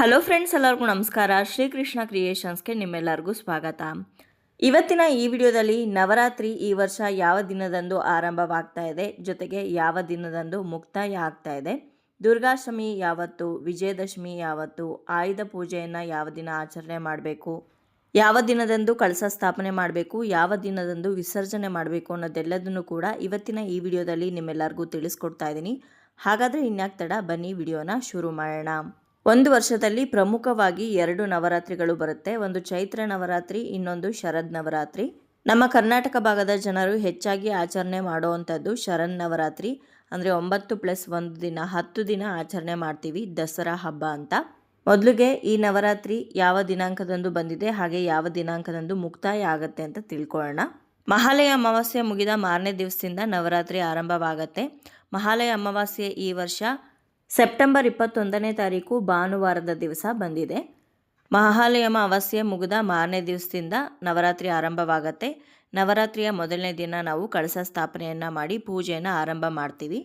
Hello friends, ಎಲ್ಲರಿಗೂ ನಮಸ್ಕಾರ. ಶ್ರೀಕೃಷ್ಣ ಕ್ರಿಯೇಷನ್ಸ್ಗೆ ನಿಮ್ಮೆಲ್ಲರಿಗೂ ಸ್ವಾಗತ. ಇವತ್ತಿನ ಈ ವಿಡಿಯೋದಲ್ಲಿ ನವರಾತ್ರಿ ಈ ವರ್ಷ ಯಾವ ದಿನದಂದು ಆರಂಭವಾಗ್ತಾ ಇದೆ, ಜೊತೆಗೆ ಯಾವ ದಿನದಂದು ಮುಕ್ತಾಯ ಆಗ್ತಾ ಇದೆ, ದುರ್ಗಾಷ್ಟಮಿ ಯಾವತ್ತು, ವಿಜಯದಶಮಿ ಯಾವತ್ತು, ಆಯುಧ ಪೂಜೆಯನ್ನು ಯಾವ ದಿನ ಆಚರಣೆ ಮಾಡಬೇಕು, ಯಾವ ದಿನದಂದು ಕಳಸ ಸ್ಥಾಪನೆ ಮಾಡಬೇಕು, ಯಾವ ದಿನದಂದು ವಿಸರ್ಜನೆ ಮಾಡಬೇಕು ಅನ್ನೋದೆಲ್ಲದನ್ನು ಕೂಡ ಇವತ್ತಿನ ಈ ವಿಡಿಯೋದಲ್ಲಿ ನಿಮ್ಮೆಲ್ಲರಿಗೂ ತಿಳಿಸ್ಕೊಡ್ತಾ ಇದ್ದೀನಿ. ಹಾಗಾದರೆ ಇನ್ಯಾಕ್ ತಡ, ಬನ್ನಿ ವಿಡಿಯೋನ ಶುರು ಮಾಡೋಣ. ಒಂದು ವರ್ಷದಲ್ಲಿ ಪ್ರಮುಖವಾಗಿ ಎರಡು ನವರಾತ್ರಿಗಳು ಬರುತ್ತೆ. ಒಂದು ಚೈತ್ರ ನವರಾತ್ರಿ, ಇನ್ನೊಂದು ಶರದ್ ನವರಾತ್ರಿ. ನಮ್ಮ ಕರ್ನಾಟಕ ಭಾಗದ ಜನರು ಹೆಚ್ಚಾಗಿ ಆಚರಣೆ ಮಾಡುವಂಥದ್ದು ಶರದ್ ನವರಾತ್ರಿ. ಅಂದರೆ ಒಂಬತ್ತು ಪ್ಲಸ್ ಒಂದು ದಿನ, ಹತ್ತು ದಿನ ಆಚರಣೆ ಮಾಡ್ತೀವಿ, ದಸರಾ ಹಬ್ಬ ಅಂತ. ಮೊದಲಿಗೆ ಈ ನವರಾತ್ರಿ ಯಾವ ದಿನಾಂಕದಂದು ಬಂದಿದೆ, ಹಾಗೆ ಯಾವ ದಿನಾಂಕದಂದು ಮುಕ್ತಾಯ ಆಗುತ್ತೆ ಅಂತ ತಿಳ್ಕೊಳ್ಳೋಣ. ಮಹಾಲಯ ಅಮಾವಾಸ್ಯೆ ಮುಗಿದ ಮಾರನೇ ದಿವಸದಿಂದ ನವರಾತ್ರಿ ಆರಂಭವಾಗತ್ತೆ. ಮಹಾಲಯ ಅಮಾವಾಸ್ಯೆ ಈ ವರ್ಷ ಸೆಪ್ಟೆಂಬರ್ ಇಪ್ಪತ್ತೊಂದನೇ ತಾರೀಕು ಭಾನುವಾರದ ದಿವಸ ಬಂದಿದೆ. ಮಹಾಲಯ ಅಮಾವಾಸ್ಯೆ ಮುಗಿದ ಮಾರನೇ ದಿವಸದಿಂದ ನವರಾತ್ರಿ ಆರಂಭವಾಗತ್ತೆ. ನವರಾತ್ರಿಯ ಮೊದಲನೇ ದಿನ ನಾವು ಕಳಸ ಸ್ಥಾಪನೆಯನ್ನು ಮಾಡಿ ಪೂಜೆಯನ್ನು ಆರಂಭ ಮಾಡ್ತೀವಿ.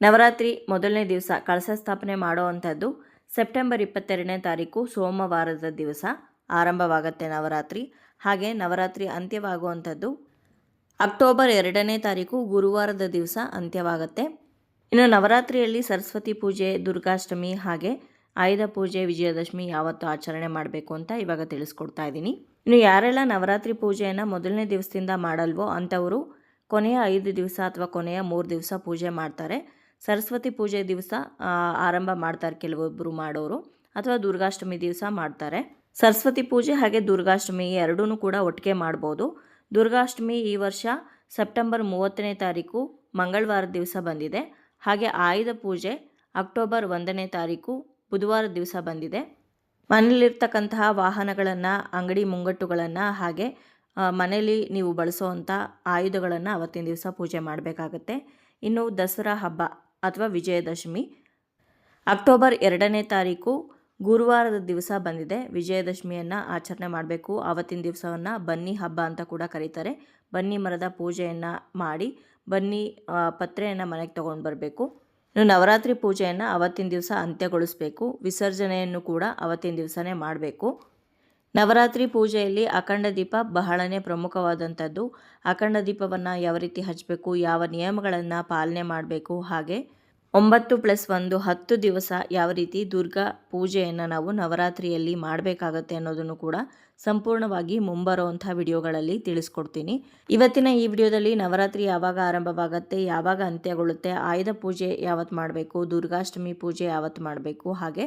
ನವರಾತ್ರಿ ಮೊದಲನೇ ದಿವಸ ಕಳಸ ಸ್ಥಾಪನೆ ಮಾಡುವಂಥದ್ದು ಸೆಪ್ಟೆಂಬರ್ ಇಪ್ಪತ್ತೆರಡನೇ ತಾರೀಕು ಸೋಮವಾರದ ದಿವಸ ಆರಂಭವಾಗತ್ತೆ ನವರಾತ್ರಿ. ಹಾಗೆ ನವರಾತ್ರಿ ಅಂತ್ಯವಾಗುವಂಥದ್ದು ಅಕ್ಟೋಬರ್ ಎರಡನೇ ತಾರೀಕು ಗುರುವಾರದ ದಿವಸ ಅಂತ್ಯವಾಗುತ್ತೆ. ಇನ್ನು ನವರಾತ್ರಿಯಲ್ಲಿ ಸರಸ್ವತಿ ಪೂಜೆ, ದುರ್ಗಾಷ್ಟಮಿ ಹಾಗೆ ಆಯುಧ ಪೂಜೆ, ವಿಜಯದಶಮಿ ಯಾವತ್ತು ಆಚರಣೆ ಮಾಡಬೇಕು ಅಂತ ಇವಾಗ ತಿಳಿಸ್ಕೊಡ್ತಾ ಇದ್ದೀನಿ. ಇನ್ನು ಯಾರೆಲ್ಲ ನವರಾತ್ರಿ ಪೂಜೆಯನ್ನು ಮೊದಲನೇ ದಿವಸದಿಂದ ಮಾಡಲ್ವೋ ಅಂಥವರು ಕೊನೆಯ ಐದು ದಿವಸ ಅಥವಾ ಕೊನೆಯ ಮೂರು ದಿವಸ ಪೂಜೆ ಮಾಡ್ತಾರೆ. ಸರಸ್ವತಿ ಪೂಜೆ ದಿವಸ ಆರಂಭ ಮಾಡ್ತಾರೆ ಕೆಲವೊಬ್ಬರು ಮಾಡೋರು ಅಥವಾ ದುರ್ಗಾಷ್ಟಮಿ ದಿವಸ ಮಾಡ್ತಾರೆ. ಸರಸ್ವತಿ ಪೂಜೆ ಹಾಗೆ ದುರ್ಗಾಷ್ಟಮಿ ಎರಡೂ ಕೂಡ ಒಟ್ಟಿಗೆ ಮಾಡ್ಬೋದು. ದುರ್ಗಾಷ್ಟಮಿ ಈ ವರ್ಷ ಸೆಪ್ಟೆಂಬರ್ ಮೂವತ್ತನೇ ತಾರೀಕು ಮಂಗಳವಾರ ದಿವಸ ಬಂದಿದೆ. ಹಾಗೆ ಆಯುಧ ಪೂಜೆ ಅಕ್ಟೋಬರ್ ಒಂದನೇ ತಾರೀಕು ಬುಧವಾರ ದಿವಸ ಬಂದಿದೆ. ಮನೇಲಿರ್ತಕ್ಕಂತಹ ವಾಹನಗಳನ್ನು, ಅಂಗಡಿ ಮುಂಗಟ್ಟುಗಳನ್ನು ಹಾಗೆ ಮನೆಯಲ್ಲಿ ನೀವು ಬಳಸುವಂಥ ಆಯುಧಗಳನ್ನು ಅವತ್ತಿನ ದಿವಸ ಪೂಜೆ ಮಾಡಬೇಕಾಗತ್ತೆ. ಇನ್ನು ದಸರಾ ಹಬ್ಬ ಅಥವಾ ವಿಜಯದಶಮಿ ಅಕ್ಟೋಬರ್ ಎರಡನೇ ತಾರೀಕು ಗುರುವಾರದ ದಿವಸ ಬಂದಿದೆ. ವಿಜಯದಶಮಿಯನ್ನು ಆಚರಣೆ ಮಾಡಬೇಕು. ಆವತ್ತಿನ ದಿವಸವನ್ನು ಬನ್ನಿ ಹಬ್ಬ ಅಂತ ಕೂಡ ಕರೀತಾರೆ. ಬನ್ನಿ ಮರದ ಪೂಜೆಯನ್ನು ಮಾಡಿ ಬನ್ನಿ ಪತ್ರೆಯನ್ನು ಮನೆಗೆ ತೊಗೊಂಡು ಬರಬೇಕು. ಇನ್ನು ನವರಾತ್ರಿ ಪೂಜೆಯನ್ನು ಅವತ್ತಿನ ದಿವಸ ಅಂತ್ಯಗೊಳಿಸಬೇಕು. ವಿಸರ್ಜನೆಯನ್ನು ಕೂಡ ಅವತ್ತಿನ ದಿವಸನೇ ಮಾಡಬೇಕು. ನವರಾತ್ರಿ ಪೂಜೆಯಲ್ಲಿ ಅಖಂಡ ದೀಪ ಬಹಳನೇ ಪ್ರಮುಖವಾದಂಥದ್ದು. ಅಖಂಡ ದೀಪವನ್ನು ಯಾವ ರೀತಿ ಹಚ್ಚಬೇಕು ಯಾವ ನಿಯಮಗಳನ್ನು ಪಾಲನೆ ಮಾಡಬೇಕು, ಹಾಗೆ ಒಂಬತ್ತು ಪ್ಲಸ್ ಒಂದು ಹತ್ತು ದಿವಸ ಯಾವ ರೀತಿ ದುರ್ಗಾ ಪೂಜೆಯನ್ನು ನಾವು ನವರಾತ್ರಿಯಲ್ಲಿ ಮಾಡಬೇಕಾಗತ್ತೆ ಅನ್ನೋದನ್ನು ಕೂಡ ಸಂಪೂರ್ಣವಾಗಿ ಮುಂಬರುವಂಥ ವಿಡಿಯೋಗಳಲ್ಲಿ ತಿಳಿಸ್ಕೊಡ್ತೀನಿ. ಇವತ್ತಿನ ಈ ವಿಡಿಯೋದಲ್ಲಿ ನವರಾತ್ರಿ ಯಾವಾಗ ಆರಂಭವಾಗುತ್ತೆ, ಯಾವಾಗ ಅಂತ್ಯಗೊಳ್ಳುತ್ತೆ, ಆಯುಧ ಪೂಜೆ ಯಾವತ್ತು ಮಾಡಬೇಕು, ದುರ್ಗಾಷ್ಟಮಿ ಪೂಜೆ ಯಾವತ್ತು ಮಾಡಬೇಕು, ಹಾಗೆ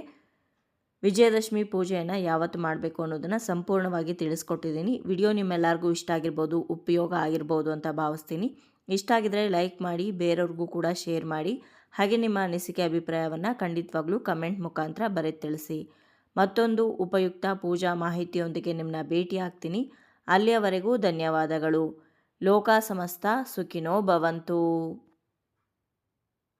ವಿಜಯದಶಮಿ ಪೂಜೆಯನ್ನು ಯಾವತ್ತು ಮಾಡಬೇಕು ಅನ್ನೋದನ್ನು ಸಂಪೂರ್ಣವಾಗಿ ತಿಳಿಸ್ಕೊಟ್ಟಿದ್ದೀನಿ. ವಿಡಿಯೋ ನಿಮ್ಮೆಲ್ಲರಿಗೂ ಇಷ್ಟ ಆಗಿರ್ಬೋದು, ಉಪಯೋಗ ಆಗಿರ್ಬೋದು ಅಂತ ಭಾವಿಸ್ತೀನಿ. ಇಷ್ಟ ಆಗಿದ್ರೆ ಲೈಕ್ ಮಾಡಿ, ಬೇರೆಯವ್ರಿಗೂ ಕೂಡ ಶೇರ್ ಮಾಡಿ. ಹಾಗೆ ನಿಮ್ಮ ಅನಿಸಿಕೆ ಅಭಿಪ್ರಾಯವನ್ನು ಖಂಡಿತವಾಗ್ಲೂ ಕಮೆಂಟ್ ಮುಖಾಂತರ ಬರೆದು ತಿಳಿಸಿ. ಮತ್ತೊಂದು ಉಪಯುಕ್ತ ಪೂಜಾ ಮಾಹಿತಿಯೊಂದಿಗೆ ನಿಮ್ಮನ್ನ ಭೇಟಿ ಆಗ್ತೀನಿ. ಅಲ್ಲಿಯವರೆಗೂ ಧನ್ಯವಾದಗಳು. ಲೋಕ ಸಮಸ್ತ, ಸುಖಿನೋ ಭವಂತು.